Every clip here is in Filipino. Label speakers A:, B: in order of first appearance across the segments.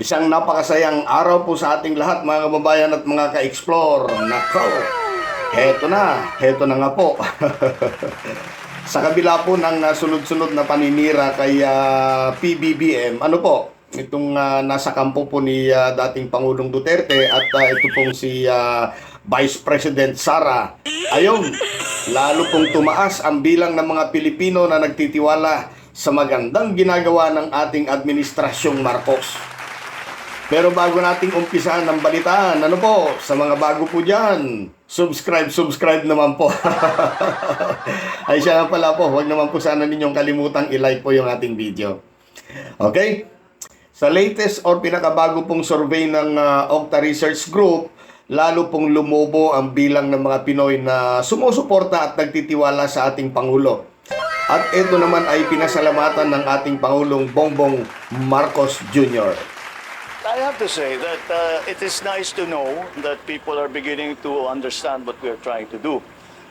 A: Isang napakasayang araw po sa ating lahat mga kababayan at mga ka-explore. Nako, heto na, heto na nga po. sa kabila po ng ah, sunod-sunod na paninira kay ah, PBBM, ano po, itong ah, nasa kampo po ni ah, dating Pangulong Duterte at ah, ito pong si ah, Vice President Sara. Ayun, lalo pong tumaas ang bilang ng mga Pilipino na nagtitiwala sa magandang ginagawa ng ating administrasyong Marcos. Pero bago nating umpisahan ng balitaan, ano po, sa mga bago po dyan, subscribe, subscribe naman po. Ay siya nga pala po, huwag naman po sana ninyong kalimutang i-like po yung ating video. Okay? Sa latest or pinakabago pong survey ng ah, Okta Research Group, lalo pong lumobo ang bilang ng mga Pinoy na sumusuporta at nagtitiwala sa ating Pangulo. At ito naman ay pinasalamatan ng ating Pangulong Bongbong Marcos Jr.
B: I have to say that uh, it is nice to know that people are beginning to understand what we are trying to do.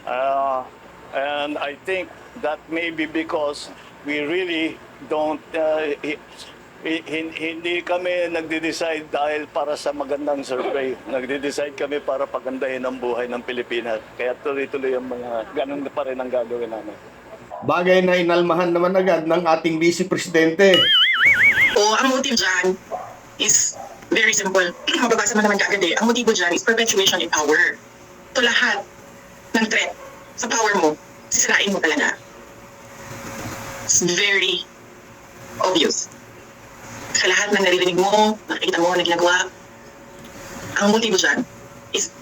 B: Uh, and I think that may be because we really don't, uh, hi- hi- hin- hindi kami nagde-decide dahil para sa magandang survey. Nagde-decide kami para pagandahin ang buhay ng Pilipinas. Kaya tuloy-tuloy ang mga ganun pa rin ang gagawin namin.
A: Bagay na inalmahan naman agad ng ating Vice Presidente.
C: O ang motive dyan is very simple. Mababasa mo naman kaagad eh. Ang motibo dyan is perpetuation in power. To lahat ng threat sa power mo, sisirain mo talaga. It's very obvious. Sa lahat ng naririnig mo, nakikita mo na ginagawa, ang motibo dyan is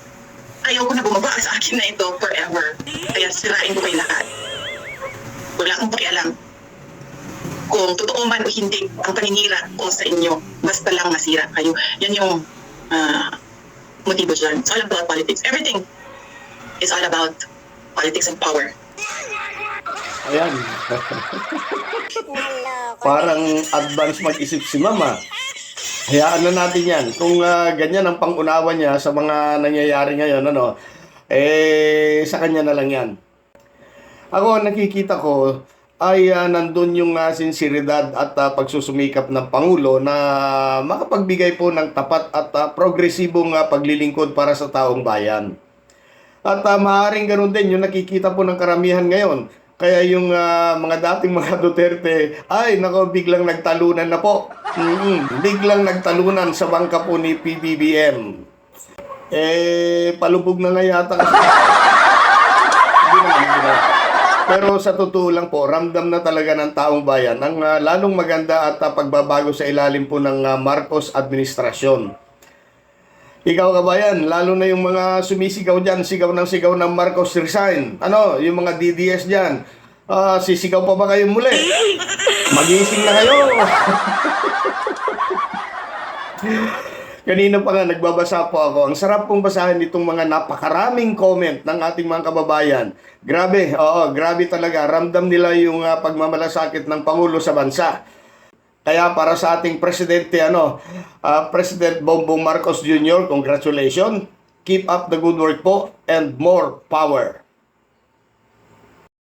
C: ayaw ko na bumaba sa akin na ito forever. Kaya sirain ko kayo lahat. Wala akong pakialam kung totoo man o hindi ang paninira ko sa inyo, basta lang masira kayo. Yan yung ah, motibo dyan. It's all about politics. Everything is all about politics and power.
A: Ayan. Parang advance mag-isip si Mama. Hayaan na natin yan. Kung ah, ganyan ang pangunawa niya sa mga nangyayari ngayon, ano, eh, sa kanya na lang yan. Ako, nakikita ko, ay ah, nandun yung ah, sinseridad at ah, pagsusumikap ng Pangulo na makapagbigay po ng tapat at ah, progresibong ah, paglilingkod para sa taong bayan. At uh, maaaring ganun din yung nakikita po ng karamihan ngayon. Kaya yung ah, mga dating mga Duterte, ay nako biglang nagtalunan na po. mm Biglang nagtalunan sa bangka po ni PBBM. Eh, palubog na nga yata. Hindi naman, hindi naman. Pero sa totoo lang po, ramdam na talaga ng taong bayan ang ah, lalong maganda at ah, pagbabago sa ilalim po ng ah, Marcos administrasyon. Ikaw kabayan, lalo na yung mga sumisigaw dyan, sigaw ng sigaw ng Marcos resign. Ano, yung mga DDS dyan, ah, sisigaw pa ba kayo muli? Magising na kayo! Kanina pa nga nagbabasa po ako. Ang sarap pong basahin itong mga napakaraming comment ng ating mga kababayan. Grabe, oo, grabe talaga. Ramdam nila yung ah, pagmamalasakit ng Pangulo sa bansa. Kaya para sa ating presidente, ano, ah, President Bongbong Marcos Jr., congratulations. Keep up the good work po and more power.